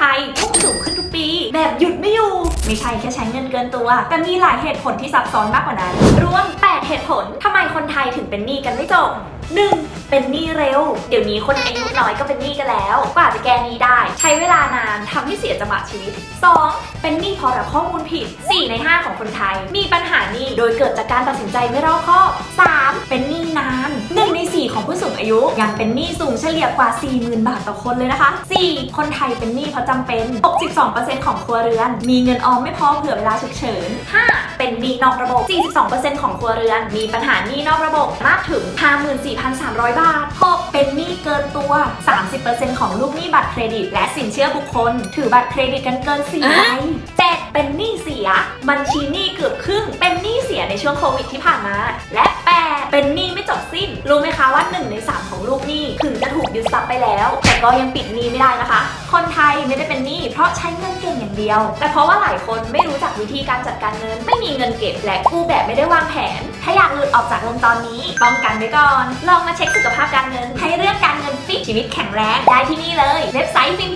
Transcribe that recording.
ไทยพุ่งสูงขึ้นทุกปี แบบหยุดไม่อยู่ ไม่ใช่แค่ใช้เงินเกินตัว แต่มีหลายเหตุผลที่ซับซ้อนมากกว่านั้น รวม 8 เหตุผลทำไมคนไทยถึงเป็นหนี้กันไม่จบ 1. เป็นหนี้เร็ว เดี๋ยวนี้คนอายุน้อยก็เป็นหนี้กันแล้ว กว่าจะแก้หนี้ได้ ใช้เวลานานทำให้เสียจังหวะชีวิต 2. เป็นหนี้เพราะรับข้อมูลผิด 4 ใน 5 ของคนไทย มีปัญหาหนี้โดยเกิดจากการตัดสินใจไม่รอบคอบ 3. ผู้สูงอายุ ยังเป็นหนี้สูงเฉลี่ยกว่า 40,000 บาทต่อคนเลยนะคะ 4. คนไทยเป็นหนี้เพราะจำเป็น 62%ของครัวเรือน มีเงินออมไม่พอเผื่อเวลาฉุกเฉิน 5. เป็นหนี้นอกระบบ 42%ของครัวเรือน มีปัญหาหนี้นอกระบบมากถึง 54,300 บาท 6. เป็นหนี้เกินตัว 30%ของลูกหนี้บัตรเครดิต และสินเชื่อบุคคล ถือบัตรเครดิตกันเกิน4ใบ เป็นหนี้เสีย บัญชีหนี้เกือบครึ่ง เป็นหนี้เสียในช่วงโควิดที่ผ่านมา และ 8. เป็นหนี้ไม่จบสิ้น รู้ไหมคะว่า 1 ใน 3 ของลูกหนี้ถึงจะถูกยึดทรัพย์ไปแล้ว แต่ก็ยังปิดหนี้ไม่ได้นะคะ คนไทยไม่ได้เป็นหนี้เพราะใช้เงินเก่งอย่างเดียว แต่เพราะว่าหลายคนไม่รู้จักวิธีการจัดการเงิน ไม่มีเงินเก็บและกู้แบบไม่ได้วางแผน ถ้าอยากหลุดออกจากวงจรนี้ป้องกันไว้ก่อน ลองมาเช็คสุขภาพการเงิน ให้เรื่องการเงินฟิตชีวิตแข็งแรงได้ที่นี่เลย เว็บไซต์ฟิน